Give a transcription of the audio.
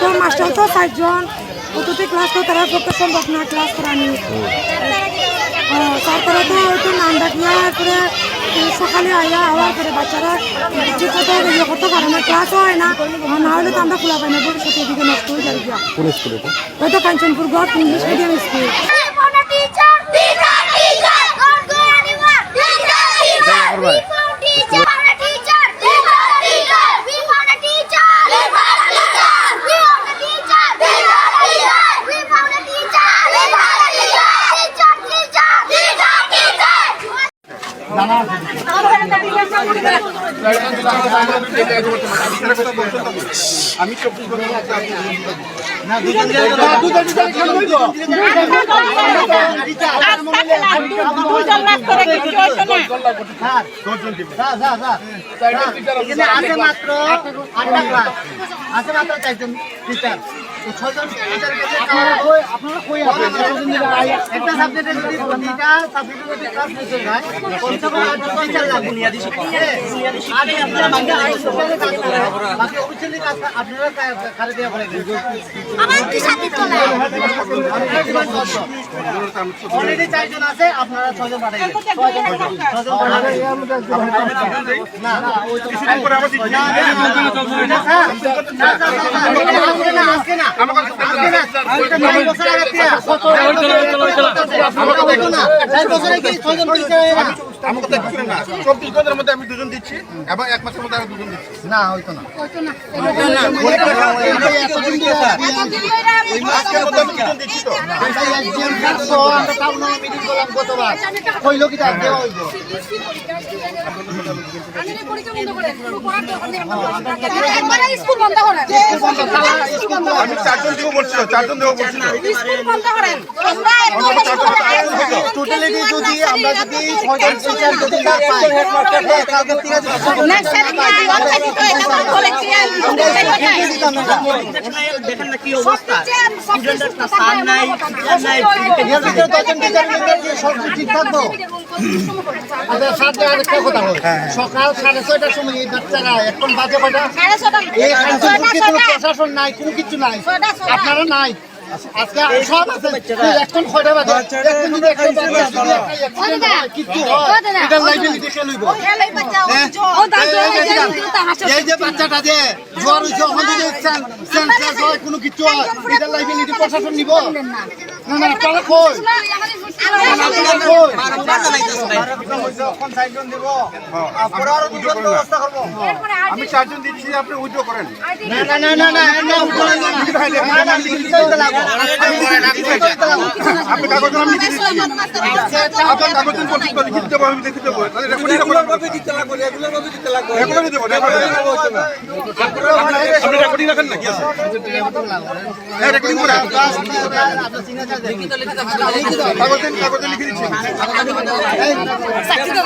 তো মাস্টার তো চারজন অতটি ক্লাস তো তারা পক্ষে সম্ভব না ক্লাস করানি তারপরে তো একটু নাম ডাকিয়া করে সকালে আইয়া আওয়ার করে বাচ্চারা ঠিক মতো ইয়ে করতে পারে না ক্লাসও হয় না আর না হলে তো আমরা খোলা পাই না ভবিষ্যতে এদিকে নষ্ট হয়ে যাবে গিয়া কোন স্কুলে এটা হয়তো কাঞ্চনপুর গড় ইংলিশ মিডিয়াম স্কুল দুজন না এখানে আছে মাত্র আছে মাত্র চারজন টিচার আপনারা একটা সাবজেক্টে যদি প্রতিটা সাবজেক্টে যদি ক্লাস নিতে যায় বাকি কাজ খালি দেওয়া করে অলরেডি চারজন আছে আপনারা ছয়জন পাঠাইবেন ছয়জন পাঠাবেন না না ওই তো না না না আজকে না আজকে না চব্বিশ ঘণ্টার মধ্যে আমি দুজন দিচ্ছি এবং এক মাসের মধ্যে আমি দুজন দিচ্ছি না। হয়তো না। আজকের মধ্যে আমি দুজন দিচ্ছি তো। আমরা কাটছো আমরা মিটিং করলাম গতবার। কইলো কি তার দেওয়া হইব? স্কুল বন্ধ করেন স্কুল বন্ধ আমি চারজন দেবো বলছি চারজন দেবো বলছি তো। স্কুল বন্ধ করেন টোটালিটি যদি আমরা যদি ছয়জন টিচার যদি না পাই কালকে থেকে দেখেন না কি অবস্থা স্টুডেন্টের স্থান নাই এর ভিতরে দশজন টিচার ঠিক থাকব? আচ্ছা কথা বল। সকাল সাড়ে ছয়টার সময় এই বাচ্চারা এখন বাজে কয়টা এই প্রশাসন নাই কোনো কিছু নাই। আপনারা নাই। আজকে সব আছে। এখন কয়টা বাজে। এখন যদি একটা বাচ্চা যদি একটা কিছু হয়। এটা লাইবিলিটি কে লইব। এই যে বাচ্চাটা যে জ্বর হয়েছে ওখান থেকে সেন্সাস হয় কোনো কিছু হয়। এটা প্রশাসন নিব। না। না কই? আমি চারজন দিচ্ছি আপনি উইথড্র করেন। না না না না না না উঠো না না না। লিখিত হইতে লাগবে আপনি কাগজ আমি লিখে দিচ্ছি আপনার কাগজ বলছি লিখে দিতে আমি লিখে দেবো। তাহলে রেকর্ডিং রেকর্ডিং দেবো আপনি রেকর্ডিং রাখেন না আছে। হ্যাঁ রেকর্ডিং করে কাগজে লিখে দিচ্ছি। চাকরি তো